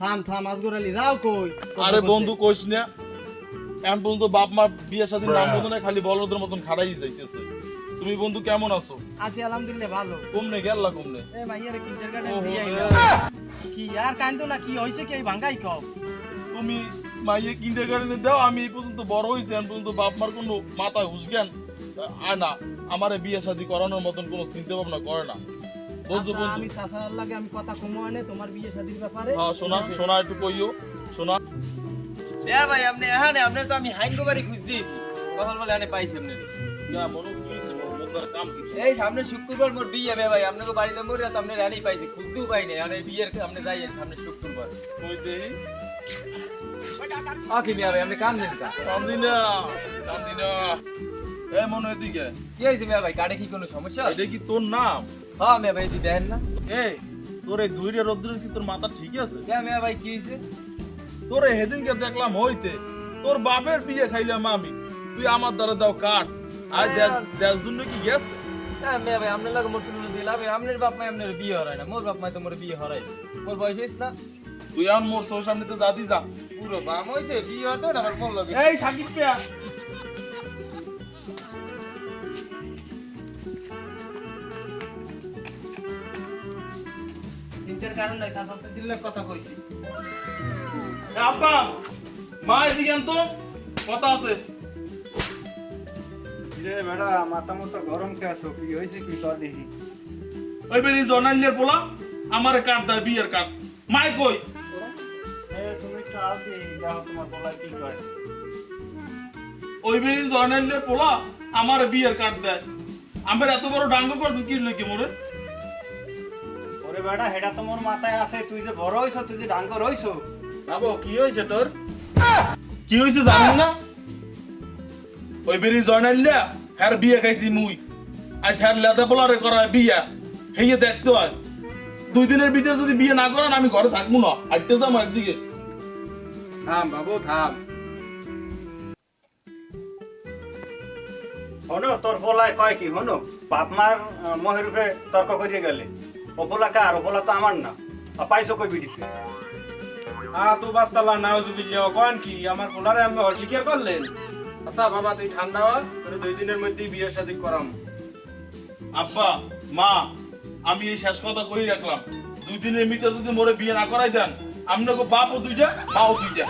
থাম থাম আজগর আলী যাও কই? আরে বন্ধু কইস না এখন পর্যন্ত বাপ মা বিয়ে শাদী নাম বন্ধু না খালি বলদের মতন খাড়াই যাইতেছে। তুমি বন্ধু কেমন আছো? আছি আলহামদুলিল্লাহ ভালো। কমনে গেল্লা কমনে? এ মাইয়ারে ওহো, দিয়ে আইলাম। কি আর কান্দো না কি হইছে কি ভাঙ্গাই কও? তুমি মাইয়ে কিন্ডার গার্ডেনে দাও আমি এই পর্যন্ত বড় হইছি এখন পর্যন্ত বাপ মার কোনো মাথায় হুশ জ্ঞান আয় না আমারে বিয়ে শাদী করানোর মতন কোনো চিন্তা ভাবনা করে না। বুঝছ আচ্ছা, বন্ধু আমি চাচার লাগে আমি কথা কমো আনে তোমার বিয়ে শাদীর ব্যাপারে। হ্যাঁ শোনা শোনা একটু কইও শোনা। হ্যাঁ ভাই আপনি এখানে আপনার তো আমি হাইঙ্গো বাড়ি খুঁজতেছি কখন বলে এখানে পাইছি আপনি। না মনে কাম কি এই সামনে শুক্রবার মোর বিয়ে বে ভাই আপনাকে বাড়িতে মরে তো আপনি রানি পাইছি খুঁজতেও পাইনি আর এই বিয়ের আপনি যাই সামনে শুক্রবার। কই দেই আকি মিয়া ভাই আপনি কান দিন কা? কান্দি না কান্দি না। এ মনে এদিকে। কি হয়েছে মিয়া ভাই? কাটে কি কোনো সমস্যা? এটা কি তোর নাম? হ্যাঁ মিয়া ভাই তুই দেখেন না। এই তোর এই দুইরে রৌদ্রের কি তোর মাথা ঠিক আছে? কে মিয়া ভাই কি হয়েছে? তোর এই সেদিনকে দেখলাম হইতে। তোর বাপের বিয়ে খাইলাম আমি। তুই আমার দ্বারা দাও কাট আর দেশ দুন্য কি গেছে? হ্যাঁ মিয়া ভাই আপনার লাগে মোর তুলে দিলাম। আপনার বাপ মাই আপনার বিয়ে হরায় না। মোর বাপ মাই তো মোর বিয়ে হরাই মোর বয়স হয়েছে না? তুই এখন মোর সৌ সামনে তো জাতি যা। পুরো বাম হয়েছে বিয়ে হতে না মোর লাগে? এই সাকিব পেয়া চিন্তার কারণ নাই চাচার দিলে কথা কইছি। আব্বা মা এদিকে তো কথা আছে। রে বেটা মাথা মতো গরম কে আছো? কি হয়েছে কি কর দেখি। ওই বেরি জর্নালিয়ার পোলা আমার দেয় বিয়ের কাট মাই কই? এ তুমি একটু আও দি দেখো তোমার বলা কি করে ওই বেরি জর্নালিয়ার পোলা আমার বিয়ের কাট দেয়। আমার এত বড় ডাঙ্গ করছে কি নাকি মোরে? ওরে বেটা হেটা তো মোর মাথায় আছে। তুই যে বড় হইছ তুই যে ডাঙ্গ রইছ বাবু কি হয়েছে তোর? কি হয়েছে জানেন না? ওই বেরি জয়নাল্লা হ্যার বিয়ে খাইছি মুই। আজ হ্যার লেদা পোলারে করা বিয়া। হেয়ে দেখতে হয়। দুই দিনের ভিতরে যদি বিয়ে না করেন আমি ঘরে থাকব না। আটটে যাব একদিকে। থাম বাবু থাম। হনো তোর বলায় কয় কি? হনো বাপ মার মহের তর্ক করিয়ে গেলে। ওপোলা কার ওপোলা তো আমার না। আর পাইছো কই বিড়িতে? আ তো বাস্তালা নাউজুবিল্লাহ কোন কি? আমার পোলারে আমি অস্বীকার করলেন? আচ্ছা বাবা তুই ঠান্ডা হ তোর দুই দিনের মধ্যেই বিয়ে শাদী করাম। আব্বা মা আমি এই শেষ কথা কই রাখলাম। দুই দিনের ভিতরে যদি মোরে বিয়ে না করাই দেন আপনাকে বাপও দুইটা মাও দুইটা।